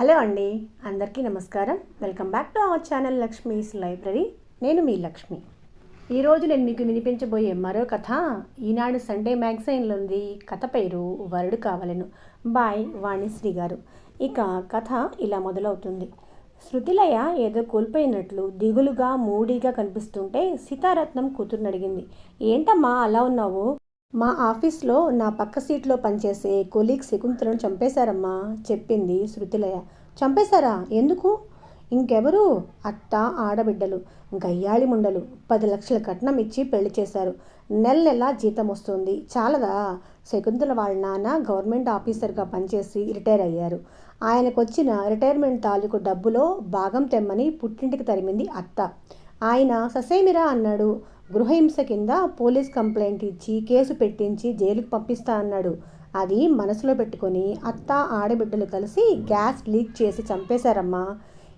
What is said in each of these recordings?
Hello అండి అందరికీ నమస్కారం. Welcome back to our channel Lakshmi's library. నేను మీ లక్ష్మి. ఈరోజు నేను మీకు వినిపించబోయే మరో కథ ఈనాడు సండే మ్యాగజైన్లో ఉంది. కథ పేరు వరుడు కావలను. బాయ్ వాణిశ్రీ గారు. ఇక కథ ఇలా మొదలవుతుంది. శృతిలయ ఏదో కోల్పోయినట్లు దిగులుగా మూడీగా కనిపిస్తుంటే సీతారత్నం కూతుర్ని అడిగింది. ఏంటమ్మా అలా ఉన్నావు? మా ఆఫీస్లో నా పక్క సీట్లో పనిచేసే కొలీగ్ శకుంతలను చంపేశారమ్మా చెప్పింది శృతిలయ. చంపేశారా? ఎందుకు? ఇంకెవరు? అత్త ఆడబిడ్డలు గయ్యాళి ముండలు. పది లక్షల కట్నం ఇచ్చి పెళ్ళి చేశారు. నెల నెల జీతం వస్తుంది. చాలదా? శకుంతల వాళ్ళ నాన్న గవర్నమెంట్ ఆఫీసర్గా పనిచేసి రిటైర్ అయ్యారు. ఆయనకు వచ్చిన రిటైర్మెంట్ తాలూకు డబ్బులో భాగం తెమ్మని పుట్టింటికి తరిమింది అత్త. ఆయన ససేమిరా అన్నాడు. గృహహింస కింద పోలీస్ కంప్లైంట్ ఇచ్చి కేసు పెట్టించి జైలుకు పంపిస్తా అన్నాడు. అది మనసులో పెట్టుకొని అత్త ఆడబిడ్డలు కలిసి గ్యాస్ లీక్ చేసి చంపేశారమ్మా.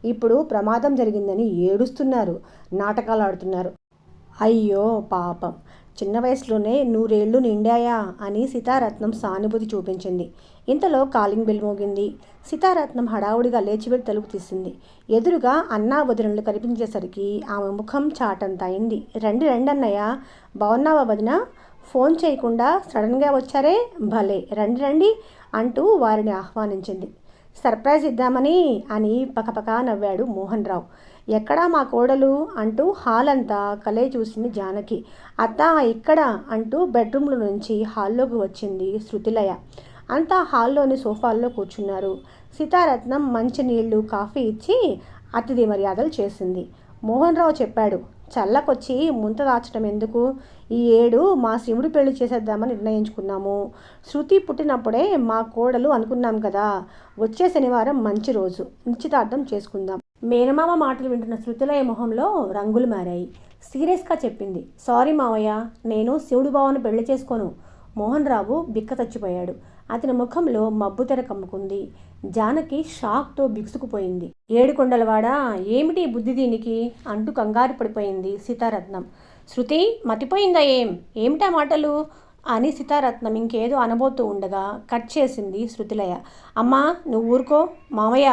ఇప్పుడు ప్రమాదం జరిగిందని ఏడుస్తున్నారు. నాటకాలు ఆడుతున్నారు. అయ్యో పాపం. చిన్న వయసులోనే నూరేళ్ళు నిండాయా అని సీతారత్నం సానుభూతి చూపించింది. ఇంతలో కాలింగ్ బెల్ మోగింది. సీతారత్నం హడావుడిగా లేచివెళ్ళి తలుపు తీసింది. ఎదురుగా అన్నా వదినలు కనిపించేసరికి ఆమె ముఖం చాటంత అయింది రండి రండి అన్నయ్య బాగున్నావా వదిన? ఫోన్ చేయకుండా సడన్గా వచ్చారే? భలే! రండి రండి అంటూ వారిని ఆహ్వానించింది. సర్ప్రైజ్ ఇద్దామని అని పకపక నవ్వాడు మోహన్ రావు ఎక్కడా మా కోడలు అంటూ హాల్ అంతా కలే చూసింది జానకి. అత్త ఇక్కడ అంటూ బెడ్రూమ్లో నుంచి హాల్లోకి వచ్చింది శృతిలయ. అంతా హాల్లోని సోఫాల్లో కూర్చున్నారు. సీతారత్నం మంచినీళ్ళు కాఫీ ఇచ్చి అతిథి మర్యాదలు చేసింది. మోహన్ రావు చెప్పాడు చల్లకొచ్చి ముంత దాచడం ఎందుకు? ఈ ఏడు మా శివుడు పెళ్ళి చేసేద్దామని నిర్ణయించుకున్నాము. శృతి పుట్టినప్పుడే మా కోడలు అనుకున్నాం కదా వచ్చే శనివారం మంచి రోజు నిశ్చితార్థం చేసుకుందాం. మేనమామ మాటలు వింటున్న శృతిలయ మొహంలో రంగులు మారాయి. సీరియస్గా చెప్పింది సారీ మావయ్య నేను శివుడు బావను పెళ్ళి చేసుకోను. మోహన్ రావు బిక్క చచ్చిపోయాడు. అతని ముఖంలో మబ్బు తెర కమ్ముకుంది. జానకి షాక్తో బిగుసుకుపోయింది. ఏడుకొండలవాడా ఏమిటి బుద్ధి దీనికి? అంటూ కంగారు పడిపోయింది సీతారత్నం. శృతి మతిపోయిందా ఏం? ఏమిటా మాటలు? అని సీతారత్నం ఇంకేదో అనబోతూ ఉండగా కట్ చేసింది శృతిలయ. అమ్మా నువ్వు ఊరుకో. మామయ్య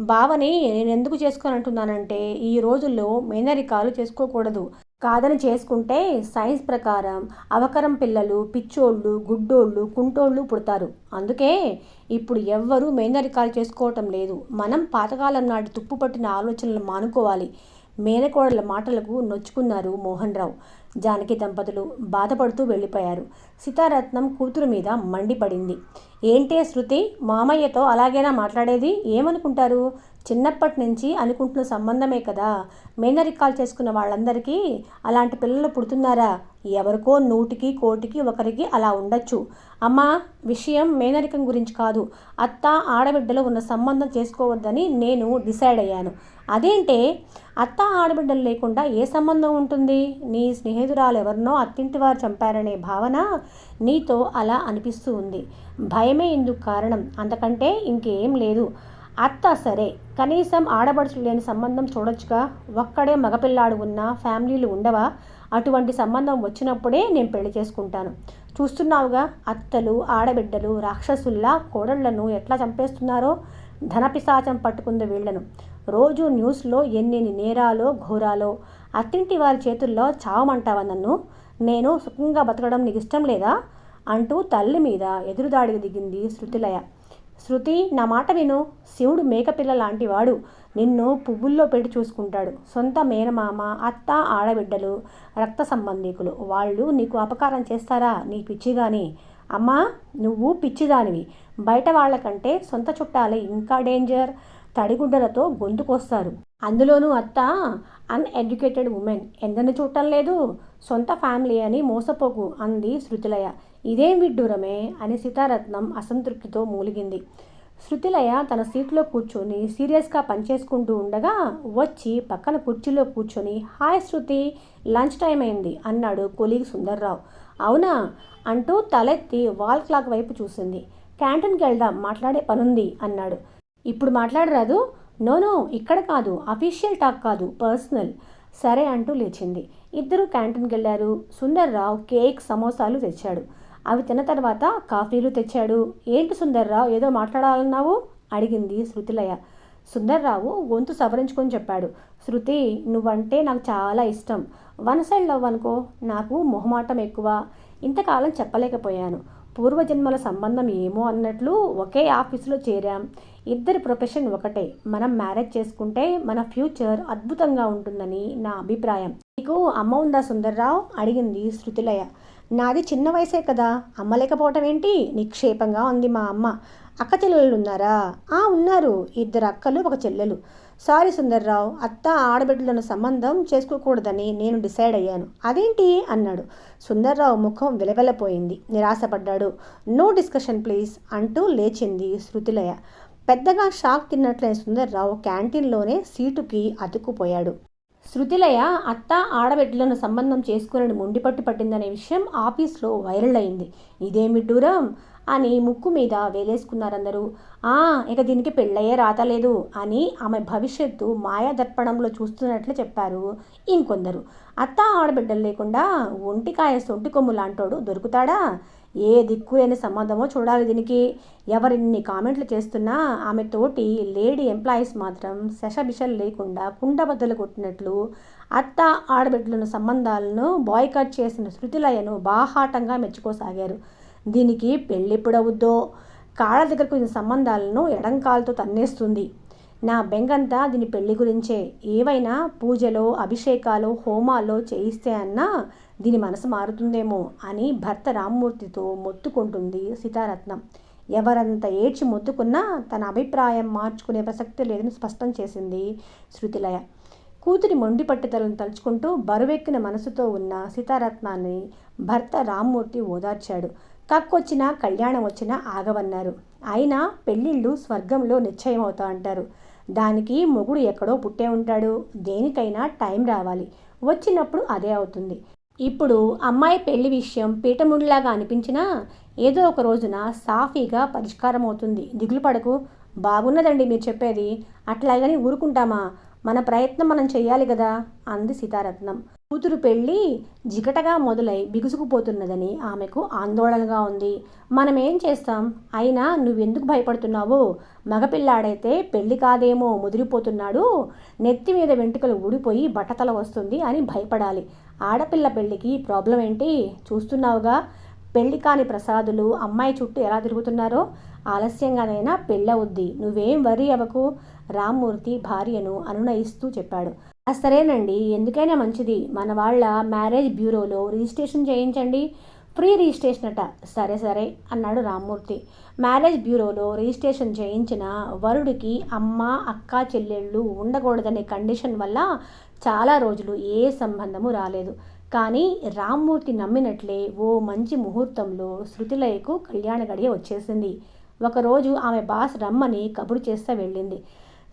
బావని నేను ఎందుకు చేసుకోనంటున్నానంటే ఈ రోజుల్లో మేనరికాలు చేసుకోకూడదు. కాదని చేసుకుంటే సైన్స్ ప్రకారం అవకరం పిల్లలు పిచ్చోళ్ళు గుడ్డోళ్ళు కుంటోళ్ళు పుడతారు. అందుకే ఇప్పుడు ఎవ్వరూ మేనరికాలు చేసుకోవటం లేదు. మనం పాతకాలం నాటి తుప్పు పట్టిన ఆలోచనలు మానుకోవాలి. మేనకోడల మాటలకు నొచ్చుకున్నారు మోహన్ రావు జానకి దంపతులు బాధపడుతూ వెళ్ళిపోయారు. సీతారత్నం కూతురు మీద మండిపడింది. ఏంటే శృతి? మామయ్యతో అలాగేనా మాట్లాడేది? ఏమనుకుంటారు? చిన్నప్పటి నుంచి అనుకుంటున్న సంబంధమే కదా. మేనరికాలు చేసుకున్న వాళ్ళందరికీ అలాంటి పిల్లలు పుడుతున్నారా? ఎవరికో నూటికి కోటికి ఒకరికి అలా ఉండొచ్చు. అమ్మా విషయం మేనరికం గురించి కాదు. అత్త ఆడబిడ్డలో ఉన్న సంబంధం చేసుకోవద్దని నేను డిసైడ్ అయ్యాను. అదేంటే అత్త ఆడబిడ్డలు లేకుండా ఏ సంబంధం ఉంటుంది? నీ స్నేహితురాలు ఎవరినో అత్తింటి వారు చంపారనే భావన నీతో అలా అనిపిస్తూ ఉంది. భయమే ఇందుకు కారణం. అంతకంటే ఇంకేం లేదు. అత్త సరే. కనీసం ఆడబడుచులు లేని సంబంధం చూడొచ్చుగా. ఒక్కడే మగపిల్లాడు ఉన్న ఫ్యామిలీలు ఉండవా? అటువంటి సంబంధం వచ్చినప్పుడే నేను పెళ్ళి చేసుకుంటాను. చూస్తున్నావుగా అత్తలు ఆడబిడ్డలు రాక్షసుల్లా కోడళ్ళను ఎట్లా చంపేస్తున్నారో? ధనపిశాచం పట్టుకుంది వీళ్ళను రోజు న్యూస్లో ఎన్నెన్ని నేరాలో ఘోరాలో అత్తింటి వారి చేతుల్లో చావమంటావా నన్ను? నేను సుఖంగా బతకడం నీకు ఇష్టం లేదా? అంటూ తల్లి మీద ఎదురుదాడికి దిగింది శృతిలయ. శృతి నా మాట విను. శివుడు మేకపిల్ల లాంటివాడు. నిన్ను పువ్వుల్లో పెట్టి చూసుకుంటాడు. సొంత మేనమామ అత్త ఆడబిడ్డలు రక్త సంబంధికులు. వాళ్ళు నీకు అపకారం చేస్తారా? నీ పిచ్చిగాని. అమ్మా నువ్వు పిచ్చిదానివి. బయట వాళ్ళకంటే సొంత చుట్టాలే ఇంకా డేంజర్. తడిగుడ్డలతో గొంతుకొస్తారు అందులోనూ అత్త అన్ఎడ్యుకేటెడ్ ఉమెన్ ఎందని చూడటం లేదు. సొంత ఫ్యామిలీ అని మోసపోకు అంది శృతిలయ. ఇదేం విడ్డూరమే అని సీతారత్నం అసంతృప్తితో మూలిగింది. శృతిలయ తన సీట్లో కూర్చొని సీరియస్గా పనిచేసుకుంటూ ఉండగా వచ్చి పక్కన కుర్చీలో కూర్చొని హాయ్ శృతి లంచ్ టైం అయింది అన్నాడు కొలీగ్ సుందర్రావు. అవునా? అంటూ తలెత్తి వాల్ క్లాక్ వైపు చూసింది. క్యాంటీన్కి వెళ్దాం మాట్లాడే పనుంది అన్నాడు. ఇప్పుడు మాట్లాడరాదు నో నో ఇక్కడ కాదు అఫీషియల్ టాక్ కాదు పర్సనల్ సరే అంటూ లేచింది. ఇద్దరు క్యాంటీన్కి వెళ్ళారు సుందర్రావు కేక్ సమోసాలు తెచ్చాడు. అవి తిన్న తర్వాత కాఫీలు తెచ్చాడు. ఏంటి సుందర్రావు ఏదో మాట్లాడాలన్నావు? అడిగింది శృతిలయ. సుందర్రావు గొంతు సవరించుకొని చెప్పాడు. శృతి నువ్వంటే నాకు చాలా ఇష్టం. వన్ సైడ్ లవ్ అనుకో నాకు మొహమాటం ఎక్కువ. ఇంతకాలం చెప్పలేకపోయాను. పూర్వజన్మల సంబంధం ఏమో అన్నట్లు ఒకే ఆఫీసులో చేరాం. ఇద్దరి ప్రొఫెషన్ ఒకటే. మనం మ్యారేజ్ చేసుకుంటే మన ఫ్యూచర్ అద్భుతంగా ఉంటుందని నా అభిప్రాయం. నీకు అమ్మ ఉందా సుందర్రావు? అడిగింది శృతిలయ. నాది చిన్న వయసే కదా. అమ్మ లేకపోవటం ఏంటి? నిక్షేపంగా ఉంది మా అమ్మ. అక్క చెల్లెలు ఉన్నారా? ఆ ఉన్నారు. ఇద్దరు అక్కలు ఒక చెల్లెలు. సారీ సుందర్రావు అత్త ఆడబిడ్డలను సంబంధం చేసుకోకూడదని నేను డిసైడ్ అయ్యాను. అదేంటి? అన్నాడు. సుందర్రావు ముఖం విలవెలపోయింది. నిరాశపడ్డాడు. నో డిస్కషన్ ప్లీజ్ అంటూ లేచింది శృతిలయ. పెద్దగా షాక్ తిన్నట్లే సుందర్రావు క్యాంటీన్లోనే సీటుకి అతుక్కుపోయాడు. శృతిలయ అత్త ఆడబిడ్డలను సంబంధం చేసుకుని మొండిపట్టు పట్టిందనే విషయం ఆఫీస్లో వైరల్ అయింది. ఇదేమి దూరం? అని ముక్కు మీద వేలేసుకున్నారందరూ. ఆ ఇక దీనికి పెళ్ళయ్యే రాతలేదు అని ఆమె భవిష్యత్తు మాయాదర్పణంలో చూస్తున్నట్లు చెప్పారు ఇంకొందరు. అత్త ఆడబిడ్డలు లేకుండా ఒంటికాయ సొంటి కొమ్ము లాంటోడు దొరుకుతాడా? ఏ దిక్కు లేని సంబంధమో చూడాలి దీనికి. ఎవరిన్ని కామెంట్లు చేస్తున్నా ఆమె తోటి లేడీ ఎంప్లాయీస్ మాత్రం శశబిషలు లేకుండా కుండబద్దలు కొట్టినట్లు అత్త ఆడబిడ్డలను సంబంధాలను బాయ్కట్ చేసిన శృతిలయను బాహాటంగా మెచ్చుకోసాగారు. దీనికి పెళ్ళెప్పుడవుద్దో? కాళ్ళ దగ్గరకు దీని సంబంధాలను ఎడంకాలతో తన్నేస్తుంది. నా బెంగంతా దీని పెళ్ళి గురించే. ఏవైనా పూజలో అభిషేకాలు హోమాల్లో చేయిస్తే అన్నా దీని మనసు మారుతుందేమో అని భర్త రామ్మూర్తితో మొత్తుకుంటుంది సీతారత్నం. ఎవరంత ఏడ్చి మొత్తుకున్నా తన అభిప్రాయం మార్చుకునే ప్రసక్తి లేదని స్పష్టం చేసింది శృతిలయ. కూతురి మొండి పట్టుదలను తలుచుకుంటూ బరువెక్కిన మనసుతో ఉన్న సీతారత్నాన్ని భర్త రామ్మూర్తి ఓదార్చాడు. కక్కొచ్చినా కళ్యాణం వచ్చినా ఆగవన్నారు. అయినా పెళ్ళిళ్ళు స్వర్గంలో నిశ్చయమవుతా అంటారు. దానికి మొగుడు ఎక్కడో పుట్టే ఉంటాడు. దేనికైనా టైం రావాలి. వచ్చినప్పుడు అదే అవుతుంది. ఇప్పుడు అమ్మాయి పెళ్ళి విషయం పీటముడిలాగా అనిపించినా ఏదో ఒక రోజున సాఫీగా పరిష్కారం అవుతుంది దిగులు పడకు. బాగున్నదండి మీరు చెప్పేది. అట్లాగని ఊరుకుంటామా? మన ప్రయత్నం మనం చేయాలి కదా? అంది సీతారత్నం. కూతురు పెళ్ళి జిగటగా మొదలై బిగుసుకుపోతున్నదని ఆమెకు ఆందోళనగా ఉంది. మనం ఏం చేస్తాం? అయినా నువ్వెందుకు భయపడుతున్నావు? మగపిల్లాడైతే పెళ్ళి కాదేమో ముదిరిపోతున్నాడు. నెత్తి మీద వెంట్రుకలు ఊడిపోయి బట్టతల వస్తుంది అని భయపడాలి. ఆడపిల్ల పెళ్ళికి ప్రాబ్లం ఏంటి? చూస్తున్నావుగా? పెళ్ళి కాని ప్రసాదులు అమ్మాయి చుట్టూ ఎలా తిరుగుతున్నారో? ఆలస్యంగానైనా పెళ్ళవుద్ది. నువ్వేం వరి అవ్వకు? రామ్మూర్తి భార్యను అనునయిస్తూ చెప్పాడు. సరేనండి. ఎందుకైనా మంచిది. మన వాళ్ళ మ్యారేజ్ బ్యూరోలో రిజిస్ట్రేషన్ చేయించండి. ఫ్రీ రిజిస్ట్రేషన్ అట. సరే సరే అన్నాడు రామ్మూర్తి. మ్యారేజ్ బ్యూరోలో రిజిస్ట్రేషన్ చేయించిన వరుడికి అమ్మ అక్క చెల్లెళ్ళు ఉండకూడదనే కండిషన్ వల్ల చాలా రోజులు ఏ సంబంధము రాలేదు. కానీ రామ్మూర్తి నమ్మినట్లే ఓ మంచి ముహూర్తంలో శృతిలయకు కళ్యాణ గడియ వచ్చేసింది. ఒకరోజు ఆమె బాస్ రమ్మని కబురు చేస్తే వెళ్ళింది.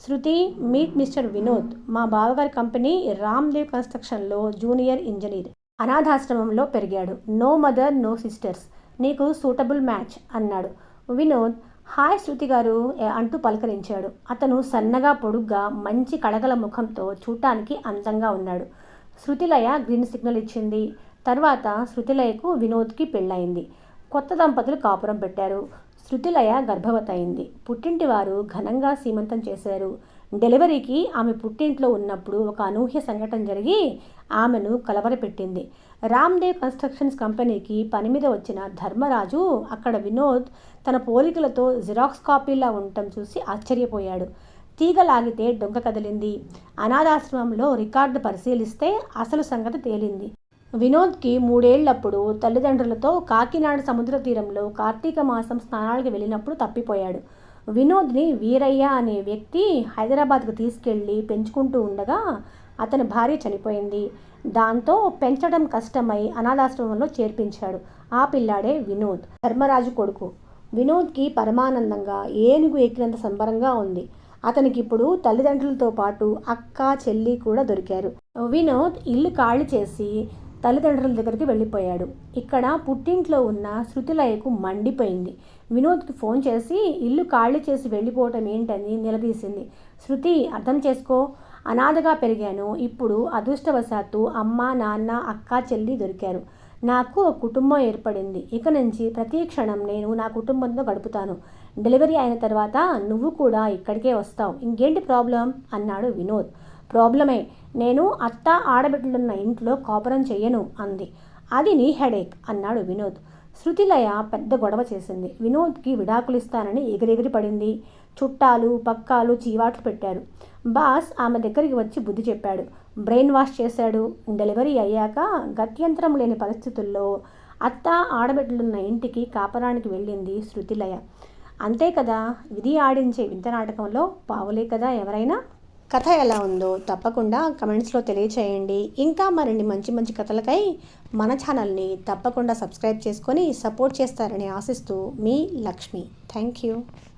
శృతి మీట్ మిస్టర్ వినోద్ మా బావగారి కంపెనీ రామ్దేవ్ కన్స్ట్రక్షన్లో జూనియర్ ఇంజనీర్. అనాథాశ్రమంలో పెరిగాడు. No mother no sisters. నీకు సూటబుల్ మ్యాచ్ అన్నాడు. వినోద్ హాయ్ శృతి గారు అంటూ పలకరించాడు. అతను సన్నగా పొడుగ్గా మంచి కడగల ముఖంతో చూడటానికి అందంగా ఉన్నాడు. శృతిలయ గ్రీన్ సిగ్నల్ ఇచ్చింది. తర్వాత శృతిలయకు వినోద్కి పెళ్ళయింది. కొత్త దంపతులు కాపురం పెట్టారు. శృతిలయ గర్భవతయింది. పుట్టింటి వారు ఘనంగా సీమంతం చేశారు. డెలివరీకి ఆమె పుట్టింట్లో ఉన్నప్పుడు ఒక అనూహ్య సంఘటన జరిగి ఆమెను కలవరపెట్టింది. రామ్దేవ్ కన్స్ట్రక్షన్స్ కంపెనీకి పని మీద వచ్చిన ధర్మరాజు అక్కడ వినోద్ తన పోలికలతో జిరాక్స్ కాపీలా ఉండటం చూసి ఆశ్చర్యపోయాడు. తీగ లాగితే డొంక కదిలింది. అనాథాశ్రమంలో రికార్డు పరిశీలిస్తే అసలు సంగతి తేలింది. వినోద్కి మూడేళ్ళప్పుడు తల్లిదండ్రులతో కాకినాడ సముద్ర తీరంలో కార్తీక మాసం స్నానాలకు వెళ్ళినప్పుడు తప్పిపోయాడు. వినోద్ని వీరయ్య అనే వ్యక్తి హైదరాబాద్కు తీసుకెళ్ళి పెంచుకుంటూ ఉండగా అతని భార్య చనిపోయింది. దాంతో పెంచడం కష్టమై అనాథాశ్రమంలో చేర్పించాడు ఆ పిల్లాడే వినోద్. ధర్మరాజు కొడుకు. వినోద్కి పరమానందంగా ఏనుగు ఎక్కినంత సంబరంగా ఉంది. అతనికి ఇప్పుడు తల్లిదండ్రులతో పాటు అక్క చెల్లి కూడా దొరికారు. వినోద్ ఇల్లు ఖాళీ చేసి తల్లిదండ్రుల దగ్గరికి వెళ్ళిపోయాడు. ఇక్కడ పుట్టింట్లో ఉన్న శృతిలయకు మండిపోయింది. వినోద్కి ఫోన్ చేసి ఇల్లు ఖాళీ చేసి వెళ్ళిపోవటం ఏంటని నిలదీసింది. శృతి అర్థం చేసుకో. అనాథగా పెరిగాను. ఇప్పుడు అదృష్టవశాత్తు అమ్మ నాన్న అక్క చెల్లి దొరికారు. నాకు ఒక కుటుంబం ఏర్పడింది. ఇక నుంచి ప్రతి క్షణం నేను నా కుటుంబంతో గడుపుతాను. డెలివరీ అయిన తర్వాత నువ్వు కూడా ఇక్కడికే వస్తావు. ఇంకేంటి ప్రాబ్లం? అన్నాడు వినోద్. ప్రాబ్లమే. నేను అత్త ఆడబిడ్డలున్న ఇంట్లో కాపురం చెయ్యను అంది. అది నీ హెడేక్ అన్నాడు వినోద్. శృతిలయ పెద్ద గొడవ చేసింది. వినోద్కి విడాకులు ఇస్తానని ఎగిరెగిరి పడింది. చుట్టాలు పక్కాలు చీవాట్లు పెట్టారు. బాస్ ఆమె దగ్గరికి వచ్చి బుద్ధి చెప్పాడు. బ్రెయిన్ వాష్ చేశాడు. డెలివరీ అయ్యాక గత్యంతరం లేని పరిస్థితుల్లో అత్త ఆడబిడ్డలున్న ఇంటికి కాపరానికి వెళ్ళింది శృతిలయ. అంతే కదా? విధి ఆడించే వింత నాటకంలో పావులే కదా ఎవరైనా? కథ ఎలా ఉందో తప్పకుండా కమెంట్స్లో తెలియచేయండి. ఇంకా మరిన్ని మంచి మంచి కథలకై మన ఛానల్ని తప్పకుండా సబ్స్క్రైబ్ చేసుకొని సపోర్ట్ చేస్తారని ఆశిస్తూ మీ లక్ష్మి. Thank you.